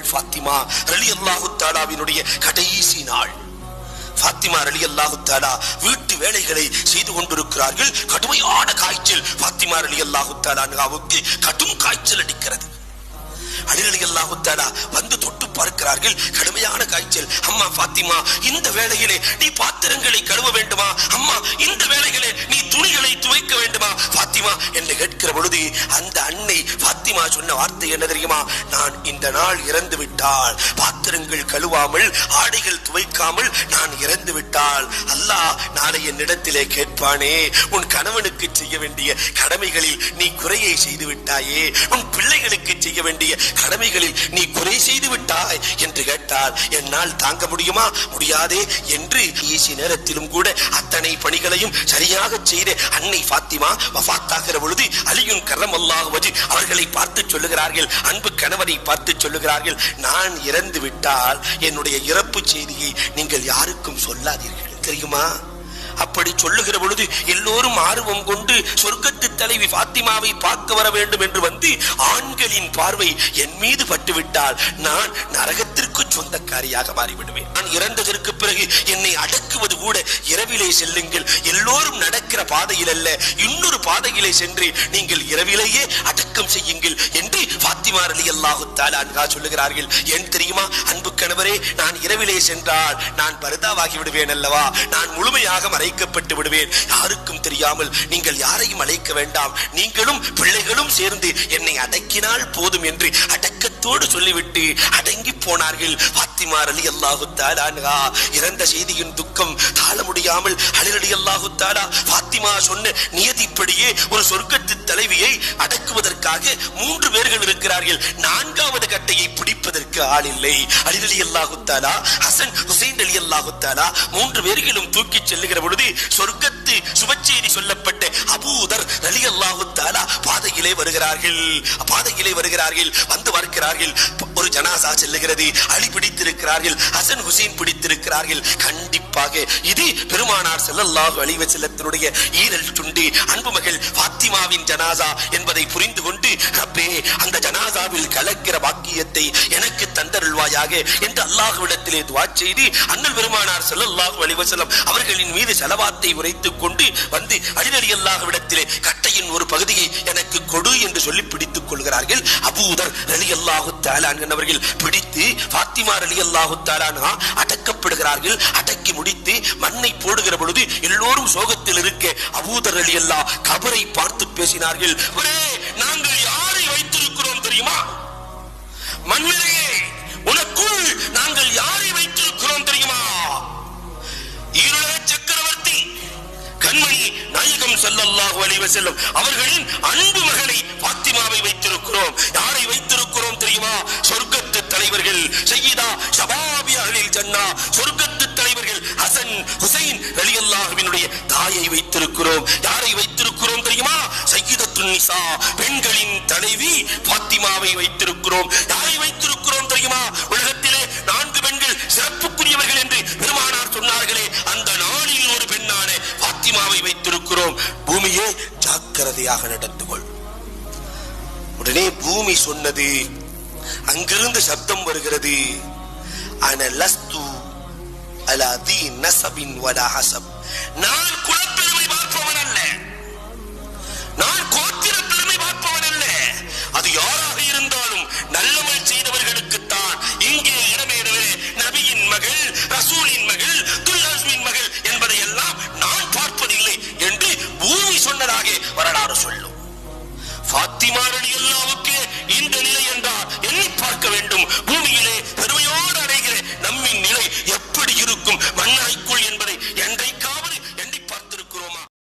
ஃபாத்திமா ரலி அல்லாஹு தாலாவினுடைய கடைசி நாள். ஃபாத்திமா ரலி அல்லாஹு தாலா வீட்டு வேலைகளை செய்து கொண்டிருக்கிறார்கள். கடுமையான காய்ச்சல் ஃபாத்திமா ரலி அல்லாஹு தாலாவுக்கு கடும் காய்ச்சல் அடிக்கிறது. அலிரலி அல்லாஹு வந்து தொட்டு பார்க்கிறார்கள். கடுமையான காய்ச்சல். அம்மா பாத்திமா இந்த வேளையிலே நீ பாத்திரங்களை கழுவ வேண்டுமா? அம்மா இந்த வேளையிலே நீ துணிகளை துவைக்க வேண்டுமா? பாத்திமா என்று கேட்கிற பொழுது அந்த அன்னை பாத்திமா சொன்ன வார்த்தை என்ன தெரியுமா? நான் இந்த நாள் இறந்து விட்டால் பாத்திரங்கள் கழுவாமல் ஆடைகள் துவைக்காமல் நான் இறந்து விட்டால் அல்லாஹ் நாளை என்னிடத்திலே கேட்பானே. உன் கணவனுக்கு செய்ய வேண்டிய கடமைகளில் நீ குறையை செய்து விட்டாயே. உன் பிள்ளைகளுக்கு செய்ய வேண்டிய கடமைகளில் நீ குறை செய்து விட்டாய் என்று கேட்டால் என்னால் தாங்க முடியுமா? முடியாதே என்று ஈசி நேரத்திலும் கூட அத்தனை பணிகளையும் சரியாக செய்த அன்னை ஃபாத்திமா வஃத்தாகிற பொழுது அலியுன் கரம் அல்லாஹுவது அவர்களை பார்த்து சொல்லுகிறார்கள் அன்பு கணவனை பார்த்து சொல்லுகிறார்கள் நான் இறந்து விட்டால் என்னுடைய இறப்பு செய்தியை நீங்கள் யாருக்கும் சொல்லாதீர்கள். தெரியுமா? அப்படி சொல்லுகிற பொழுது எல்லோரும் ஆர்வம் கொண்டு சொர்க்கத்து தலைவி பாத்திமாவை பார்க்க வர வேண்டும் என்று வந்து ஆண்களின் பார்வை என் மீது பட்டுவிட்டால் நான் நரகத்திற்கு சொந்தக்காரியாக மாறிவிடுவேன். நான் இறந்ததற்கு பிறகு என்னை அடக்குவது கூட இரவிலே செல்லுங்கள். எல்லோரும் நடக்கிற பாதையில் அல்ல இன்னொரு பாதையிலே சென்று நீங்கள் இரவிலேயே அடக்கம் செய்யுங்கள் என்று பாத்திமா அலி அல்லாஹு தாலா சொல்லுகிறார்கள். ஏன் தெரியுமா? அன்பு கணவரே நான் இரவிலே சென்றால் நான் பரிதாவாகி விடுவேன் அல்லவா? நான் முழுமையாக மறைக்கப்பட்டு விடுவேன். யாருக்கும் தெரியாமல் நீங்கள் யாரையும் அழைக்க வேண்டாம். நீங்களும் பிள்ளைகளும் சேர்ந்து என்னை அடக்கினால் போதும் என்று அடக்க அடக்கத்தோடு சொல்லிவிட்டு அடங்கி போனார்கள். பாத்திமார் அலி அல்லாஹு தாலா இறந்த செய்தியின் துக்கம் தாழ முடியாமல் அலிரலி அல்லாஹு தாலா பாத்திமா சொன்ன நியதிப்படியே ஒரு சொர்க்கத்து தலைவியை அடக்குவதற்காக மூன்று பேர்கள் இருக்கிறார்கள். நான்காவது கட்டையை பிடிப்பதற்கு ஆள் இல்லை. அலிரலி அல்லாஹு தாலா ஹசன் ஹுசைன் அலி அல்லாஹுத்தாலா மூன்று பேர்களும் தூக்கி செல்லுகிற பொழுது சொர்க்கத்து சுபச்செய்தி சொல்லப்பட்ட அபூதர் அலி அல்லாஹுத்தாலா பாதையிலே வருகிறார்கள். பாதையிலே வருகிறார்கள். வந்து பார்க்கிறார்கள். ஒரு ஜனாசா செல்லுகிறது. அலி பிடித்திருக்கிறார்கள் ஹசன் ஹுசைன் பிடித்திருக்கிறார்கள். கண்டிப்பாக இது பெருமானார் செல்லல்லாஹு அழிவ செல்லத்தினுடைய ஈரல் துண்டு அன்பு மகள் பாத்திமாவின் ஜனாசா என்பதை புரிந்து கொண்டு ரப்பே அந்த ஜனாசாவில் கலக்கிற பாக்கியத்தை எனக்கு தந்தருள்வாயாக என்று அல்லாஹ்விடத்திலே துவா செய்து அண்ணல் பெருமானார் செல்லல்லாஹு அலைஹி வஸல்லம் அவர்களின் மீது செலவாத்தை உரைத்துக் கொண்டு வந்து அலி ரலியல்லாஹுவிடத்திலே கட்டையின் ஒரு பகுதியை எனக்கு கொடு என்று சொல்லி பிடித்துக் கொள்கிறார்கள். அபூதர் அலி அல்லாஹு தாலான் அவர்கள் பிடித்து அடக்கப்படுகிறார்கள் அடக்கி முடித்து மண்ணை போடுகிற பொழுது எல்லோரும் சோகத்தில் இருக்க அபூதர் ரலியல்லாஹ் கபரை பார்த்து பேசினார்கள். நாங்கள் யாரை வைத்திருக்கிறோம் தெரியுமா? மண்ணிலே உனக்குள் நாங்கள் யாரை வைத்திருக்கிறோம் தெரியுமா? ஈருலக சக்கரவர்த்தி கண்மணி நாயகம் ஸல்லல்லாஹு அலைஹி செல்லும் அவர்களின் அன்பு மகளை பாத்திமாவை வைத்திருக்கிறோம். யாரை வைத்திருக்கிறோம் தெரியுமா? சொர்க்கத்து தலைவர்கள் சையீதா ஷபாபி அஹ்லில் ஜன்னா. சொர்க்கத்து தலைவர்கள் ஹசன் ஹுசைன் வெளியல்லாஹுவினுடைய தாயை வைத்திருக்கிறோம். யாரை வைத்திருக்கிறோம் தெரியுமா? சையீதத்துன் நிசா பெண்களின் தலைவி பாத்திமாவை வைத்திருக்கிறோம். யாரை வைத்திருக்கிறோம் தெரியுமா? உலகத்திலே நான்கு பெண்கள் சிறப்புக்குரியவர்கள் என்று பெருமானார் சொன்னார்களே அந்த நாளில் ஒரு பெண்ணான பாத்திமாவை வைத்திருக்கிறோம். பூமியே ஜாக்கிரதையாக நடந்து கொள் உடனே பூமி சொன்னது அங்கிருந்து சப்தம் வருகிறது. அன லஸ்து அலா தீ நசபின் வலா ஹசப் நான் பூமியிலே பெருமையோடு அடைகிற நம்மின் நிலை எப்படி இருக்கும்? மண்ணாய்